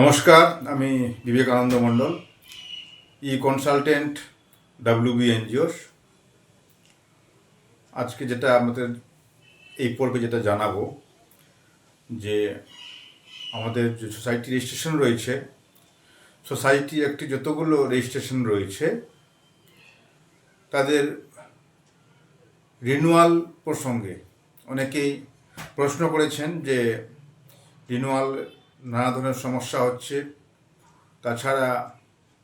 নমস্কার, আমি Vivekananda Mandal, E consultant WB NGOs আজকে যেটা আমাদের, এই পর্বে যেটা জানাব, যে আমাদের যে সোসাইটি রেজিস্ট্রেশন রয়েছে, সোসাইটি একটি যতগুলো রেজিস্ট্রেশন রয়েছে, তাদের রিনুয়াল প্রসঙ্গে অনেকেই প্রশ্ন করেছেন যে রিনুয়াল নানা ধরনের সমস্যা হচ্ছে। তাছাড়া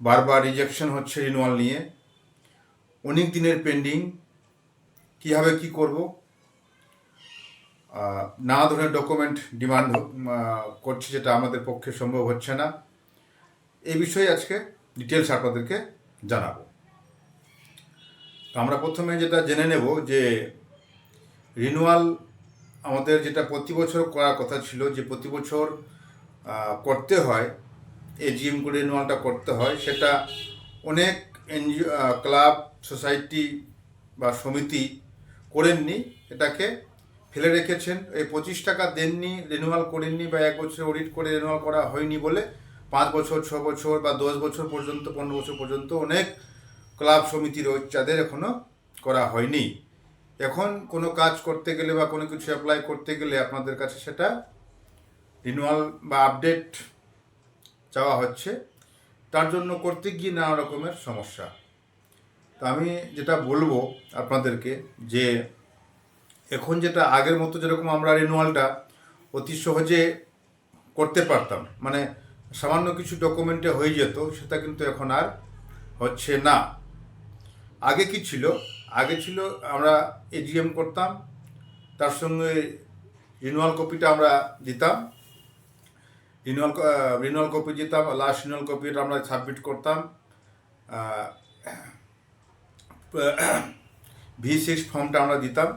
বারবার রিজেকশন হচ্ছে রিনুয়াল নিয়ে। অনেক দিনের পেন্ডিং কীভাবে কি করব? নানা ধরনের ডকুমেন্ট ডিমান্ড করছে যেটা আমাদের পক্ষে সম্ভব হচ্ছে না। এই বিষয়ে আজকে ডিটেলস আপনাদেরকে জানাব। তো আমরা প্রথমে যেটা জেনে নেব যে রিনুয়াল আমাদের যেটা প্রতি বছর করার কথা ছিল যে প্রতি বছর করতে হয় এজিএম করে রিনুয়ালটা করতে হয়, সেটা অনেক এনজিও ক্লাব, সোসাইটি বা সমিতি করেননি, এটাকে ফেলে রেখেছেন। এই পঁচিশ টাকা দেননি রিনুয়াল করেননি বা এক বছর অডিট করে রিনুয়াল করা হয়নি বলে পাঁচ বছর, ছ বছর বা দশ বছর পর্যন্ত, পনেরো বছর পর্যন্ত অনেক ক্লাব সমিতি রয়েছে যাদের এখনও করা হয়নি। এখন কোনো কাজ করতে গেলে বা কোনো কিছু অ্যাপ্লাই করতে গেলে আপনাদের কাছে সেটা রিনুয়াল বা আপডেট চাওয়া হচ্ছে, তার জন্য করতে গিয়ে নানা রকমের সমস্যা। তো আমি যেটা বলব আপনাদেরকে যে, এখন যেটা আগের মতো যেরকম আমরা রিনুয়ালটা অতি সহজে করতে পারতাম মানে সামান্য কিছু ডকুমেন্টে হয়ে যেত, সেটা কিন্তু এখন আর হচ্ছে না। আগে কি ছিল? আগে ছিল আমরা এজিএম করতাম, তার সঙ্গে রিনুয়াল কপিটা আমরা দিতাম রিনুয়াল রিনুয়াল কপি দিতাম লাস্ট রিনুয়াল কপিটা আমরা সাবমিট করতাম। ভি সিক্স ফর্মটা আমরা দিতাম।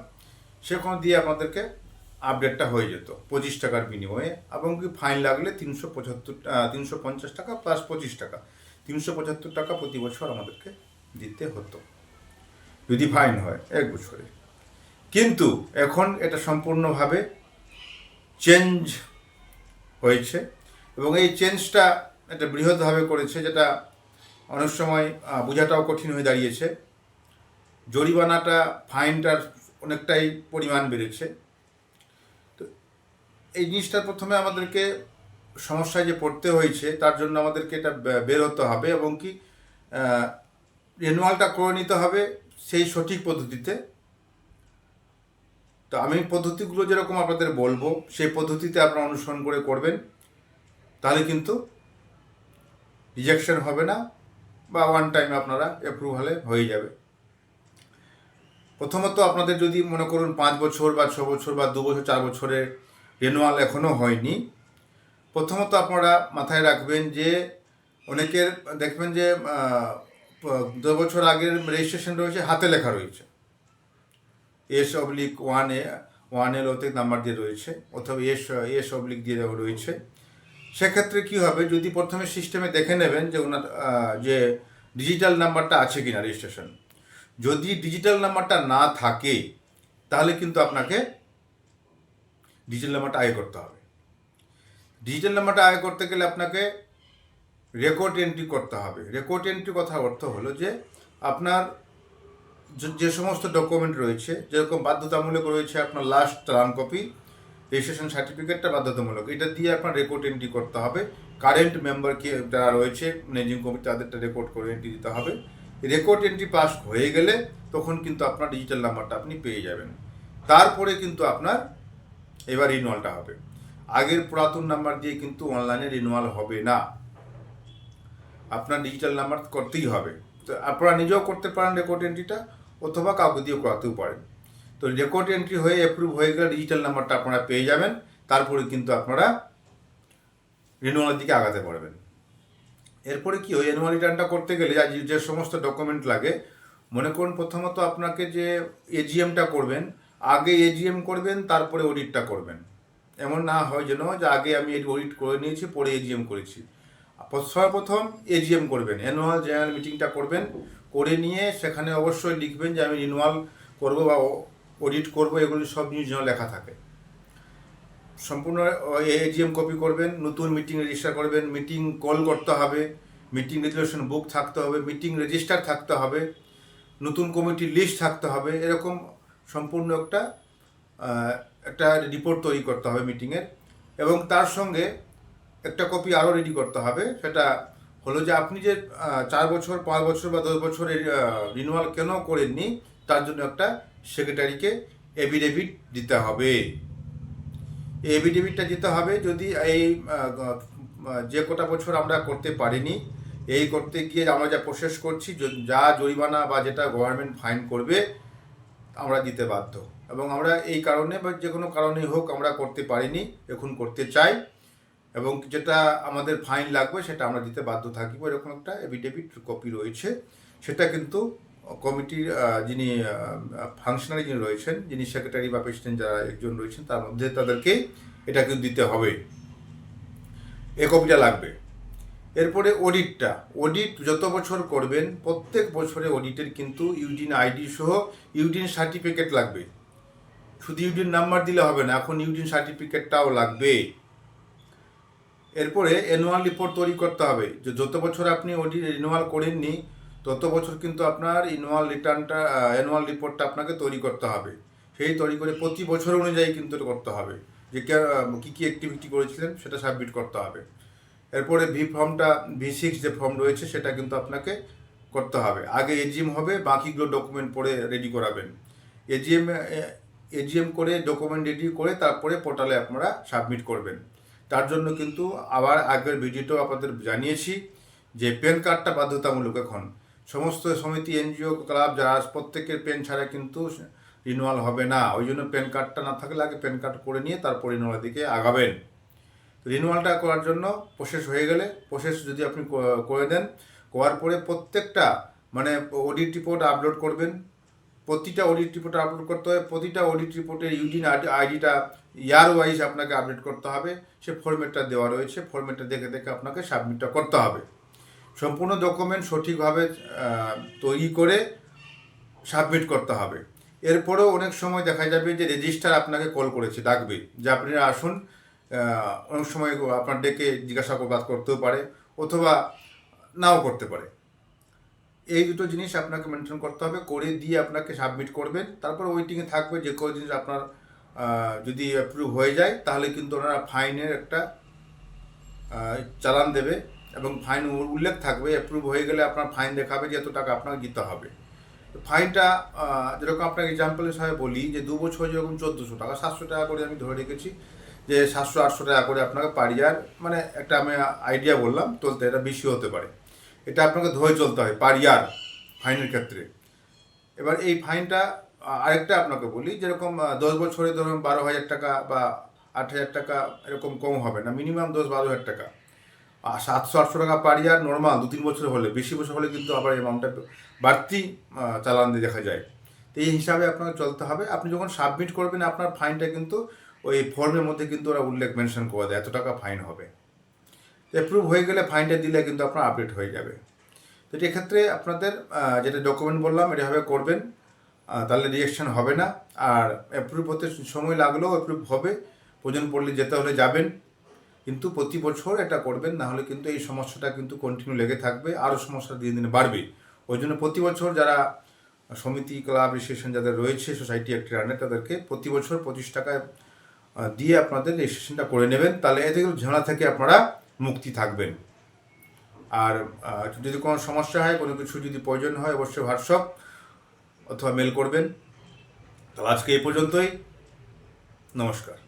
সেখানে দিয়ে আমাদেরকে আপডেটটা হয়ে যেত, পঁচিশ টাকার বিনিময়ে। এবং কি ফাইন লাগলে তিনশো পঁচাত্তর তিনশো পঞ্চাশ টাকা প্লাস পঁচিশ টাকা। তিনশো পঁচাত্তর টাকা প্রতি বছর আমাদেরকে দিতে হতো। যদি ফাইন হয়, এক বছরে। কিন্তু এখন এটা সম্পূর্ণভাবে চেঞ্জ হয়েছে এবং এই চেঞ্জটা একটা বৃহৎভাবে করেছে, যেটা অনেক সময় বোঝাটাও কঠিন হয়ে দাঁড়িয়েছে। জরিমানাটা ফাইনটার অনেকটাই পরিমাণ বেড়েছে। তো এই জিনিসটা প্রথমে আমাদেরকে সমস্যায় যে পড়তে হয়েছে, তার জন্য আমাদেরকে এটা বের হতে হবে এবং কি রেনুয়ালটা করে নিতে হবে সেই সঠিক পদ্ধতিতে। তো আমি পদ্ধতিগুলো যেরকম আপনাদের বলব, সেই পদ্ধতিতে আপনারা অনুসরণ করে করবেন। তাহলে কিন্তু রিজেকশন হবে না বা ওয়ান টাইম আপনারা অ্যাপ্রুভালে হয়ে যাবে। প্রথমত আপনাদের যদি মনে করুন পাঁচ বছর বা ছ বছর বা দু বছর, চার বছরের রেনুয়াল এখনও হয়নি, প্রথমত আপনারা মাথায় রাখবেন যে অনেকের দেখবেন যে দু বছর আগের রেজিস্ট্রেশন রয়েছে, হাতে লেখা রয়েছে। এস অবলিক ওয়ান এল ওতে নাম্বার দিয়ে রয়েছে, অথবা এস এস অবলিক দিয়ে রয়েছে। সেক্ষেত্রে কি হবে, যদি প্রথমে সিস্টেমে দেখে নেবেন যে ওনার যে ডিজিটাল নাম্বারটা আছে কিনা রেজিস্ট্রেশন যদি ডিজিটাল নাম্বারটা না থাকে, তাহলে কিন্তু আপনাকে ডিজিটাল নাম্বারটা আয় করতে হবে। ডিজিটাল নাম্বারটা আয় করতে গেলে আপনাকে রেকর্ড এন্ট্রি করতে হবে। রেকর্ড এন্ট্রি কথার অর্থ হলো যে আপনার যে- সমস্ত ডকুমেন্ট রয়েছে, যেরকম বাধ্যতামূলক রয়েছে আপনার লাস্ট রান কপি রেজিস্ট্রেশন সার্টিফিকেটটা বাধ্যতামূলক। এটা দিয়ে আপনার রেকর্ড এন্ট্রি করতে হবে। কারেন্ট মেম্বার কে যারা রয়েছে ম্যানেজিং কমিটি তাদেরটা রেকর্ড করে এন্ট্রি দিতে হবে। রেকর্ড এন্ট্রি পাস হয়ে গেলে তখন কিন্তু আপনার ডিজিটাল নাম্বারটা আপনি পেয়ে যাবেন। তারপরে কিন্তু আপনার এবার রিনুয়ালটা হবে। আগের পুরাতন নাম্বার দিয়ে কিন্তু অনলাইনে রিনুয়াল হবে না। আপনার ডিজিটাল নাম্বার করতেই হবে। তো আপনারা নিজেও করতে পারেন রেকর্ড এন্ট্রিটা অথবা কাউকে দিয়ে করাতেও পারেন। তো রেকর্ড এন্ট্রি হয়ে অ্যাপ্রুভ হয়ে গেলে ডিজিটাল নাম্বারটা আপনারা পেয়ে যাবেন, তারপরে কিন্তু আপনারা রিনুয়ালের দিকে আগাতে পারবেন। এরপরে কি হয় অ্যানুয়াল রিটার্নটা করতে গেলে যা সমস্ত ডকুমেন্ট লাগে, মনে করুন প্রথমত আপনাকে যে এজিএমটা করবেন, আগে এজিএম করবেন, তারপরে অডিটটা করবেন। এমন না হয় যেন যে আগে আমি অডিট করে নিয়েছি, পরে এজিএম করেছি। সর্বপ্রথম এজিএম করবেন অ্যানুয়াল জেনারেল মিটিংটা করবেন করে নিয়ে সেখানে অবশ্যই লিখবেন যে আমি রিনুয়াল করব বা অডিট করব, এগুলি সব নিউজ যেন লেখা থাকে। সম্পূর্ণ এজিএম কপি করবেন, নতুন মিটিং রেজিস্টার করবেন মিটিং কল করতে হবে মিটিং রেজুলেশন বুক থাকতে হবে মিটিং রেজিস্টার থাকতে হবে, নতুন কমিটির লিস্ট থাকতে হবে, এরকম সম্পূর্ণ একটা একটা রিপোর্ট তৈরি করতে হবে মিটিংয়ের এবং তার সঙ্গে একটা কপি আরও রেডি করতে হবে, সেটা হলো যে আপনি যে চার বছর, পাঁচ বছর বা দশ বছরের রিনুয়াল কেন করেননি, তার জন্য একটা সেক্রেটারিকে এভিডেভিট দিতে হবে। এভিডেভিটটা দিতে হবে যদি এই যে কটা বছর আমরা করতে পারিনি, এই করতে গিয়ে আমরা যা প্রসেস করছি, যা জরিমানা বা যেটা গভর্নমেন্ট ফাইন করবে, আমরা দিতে বাধ্য। এবং আমরা এই কারণে বা যে কোনো কারণেই হোক আমরা করতে পারিনি, এখন করতে চাই। এবং যেটা আমাদের ফাইন লাগবে, সেটা আমরা দিতে বাধ্য থাকব এরকম একটা এভিডেভিট কপি রয়েছে। সেটা কিন্তু কমিটির যিনি ফাংশনারি যিনি রয়েছেন, যিনি সেক্রেটারি বা প্রেসিডেন্ট যারা একজন রয়েছেন, তার মধ্যে তাদেরকে এটা কিন্তু দিতে হবে। এ কপিটা লাগবে। এরপরে অডিটটা অডিট যত বছর করবেন, প্রত্যেক বছরে অডিটের কিন্তু ইউডিন আইডি সহ ইউডিন সার্টিফিকেট লাগবে। শুধু ইউডিন নাম্বার দিলে হবে না, এখন ইউডিন সার্টিফিকেটটাও লাগবে। এরপরে অ্যানুয়াল রিপোর্ট তৈরি করতে হবে। যে যত বছর আপনি অডি রিনুয়াল করেননি, তত বছর কিন্তু আপনার ইনুয়াল রিটার্নটা অ্যানুয়াল রিপোর্টটা আপনাকে তৈরি করতে হবে। সেই তৈরি করে প্রতি বছর অনুযায়ী কিন্তু করতে হবে। যে কে- কী কী অ্যাক্টিভিটি করেছিলেন সেটা সাবমিট করতে হবে। এরপরে ভি ফর্মটা ভি সিক্স যে ফর্ম রয়েছে সেটা কিন্তু আপনাকে করতে হবে। আগে এজিএম হবে, বাকিগুলো ডকুমেন্ট পরে রেডি করাবেন। এজিএম এজিএম করে ডকুমেন্ট রেডি করে তারপরে পোর্টালে আপনারা সাবমিট করবেন। তার জন্য কিন্তু আবার আগের ভিডিওটাও আপনাদের জানিয়েছি যে প্যান কার্ডটা বাধ্যতামূলক এখন। সমস্ত সমিতি, এনজিও, ক্লাব, যারা প্রত্যেকের পেন ছাড়া কিন্তু রিনুয়াল হবে না। ওই জন্য প্যান কার্ডটা না থাকলে আগে প্যান কার্ড করে নিয়ে তারপর রিনুয়ালের দিকে আগাবেন। রিনুয়ালটা করার জন্য প্রসেস হয়ে গেলে প্রসেস যদি আপনি করে দেন, করার পরে প্রত্যেকটা মানে অডিট রিপোর্ট আপলোড করবেন। প্রতিটা অডিট রিপোর্ট আপলোড করতে হবে প্রতিটা অডিট রিপোর্টের ইউডিন আইডিটা ইয়ার ওয়াইজ আপনাকে আপডেট করতে হবে। সে ফরম্যাটটা দেওয়া রয়েছে। ফরম্যাটটা দেখে দেখে আপনাকে সাবমিটটা করতে হবে। সম্পূর্ণ ডকুমেন্ট সঠিকভাবে তৈরি করে সাবমিট করতে হবে। এরপরেও অনেক সময় দেখা যাবে যে রেজিস্টার আপনাকে কল করেছে, ডাকবে। যে আপনারা আসুন অনেক সময় আপনার ডেকে জিজ্ঞাসাবাদ করতেও পারে অথবা নাও করতে পারে। এই দুটো জিনিস আপনাকে মেনটেন করতে হবে। করে দিয়ে আপনাকে সাবমিট করবেন। তারপর ওয়েটিংয়ে থাকবে যে কোনো জিনিস আপনার যদি অ্যাপ্রুভ হয়ে যায়, তাহলে কিন্তু ওনারা ফাইনের একটা চালান দেবে এবং ফাইন উল্লেখ থাকবে অ্যাপ্রুভ হয়ে গেলে আপনার ফাইন দেখাবে যে এত টাকা আপনাকে দিতে হবে। ফাইনটা যেরকম আপনাকে এক্সাম্পল হিসাবে বলি যে দু বছর যেরকম চোদ্দোশো টাকা, সাতশো টাকা করে আমি ধরে রেখেছি যে সাতশো, আটশো টাকা করে আপনাকে পার ইয়ার মানে একটা আমি আইডিয়া বললাম, চলতে এটা বেশি হতে পারে। এটা আপনাকে ধরে চলতে হয় পার ইয়ার ফাইনের ক্ষেত্রে। এবার এই ফাইনটা আরেকটা আপনাকে বলি যেরকম দশ বছরে ধরুন বারো হাজার টাকা বা আট হাজার টাকা এরকম কম হবে না মিনিমাম দশ বারো হাজার টাকা। আর সাতশো আটশো টাকা পার ইয়ার নর্মাল দু তিন বছর হলে বেশি বছর হলে কিন্তু আবার অ্যামাউন্টটা বাড়তি চালান দিয়ে দেখা যায়। তো এই হিসাবে আপনাকে চলতে হবে। আপনি যখন সাবমিট করবেন আপনার ফাইনটা কিন্তু ওই ফর্মের মধ্যে কিন্তু ওরা উল্লেখ মেনশন করে দেয় এত টাকা ফাইন হবে। অ্যাপ্রুভ হয়ে গেলে ফাইনটা দিলে কিন্তু আপনার আপডেট হয়ে যাবে। তো এক্ষেত্রে আপনাদের যেটা ডকুমেন্ট বললাম এটাভাবে করবেন। আহ, তাহলে রিয়েকশন হবে না। আর অ্যাপ্রুভ হতে সময় লাগলেও অ্যাপ্রুভ হবে। প্রয়োজন পড়লে যেতে হলে যাবেন। কিন্তু প্রতি বছর এটা করবেন না হলে কিন্তু এই সমস্যাটা কিন্তু কন্টিনিউ লেগে থাকবে। আরও সমস্যা দিন দিনে বাড়বে। ওই জন্য প্রতি বছর যারা সমিতি, ক্লাব রেজিস্ট্রেশন যাদের রয়েছে সোসাইটি অ্যাক্টের আন্ডারে তাদেরকে প্রতি বছর পঁচিশ টাকায় দিয়ে আপনাদের রেজিস্ট্রেশনটা করে নেবেন। তাহলে কিন্তু ঝামেলা থেকে আপনারা মুক্তি থাকবেন। আর যদি কোনো সমস্যা হয়, কোনো কিছু যদি প্রয়োজন হয়, অবশ্যই হোয়াটসঅ্যাপ অথবা মেল করবেন। তো আজকে এই পর্যন্তই। নমস্কার।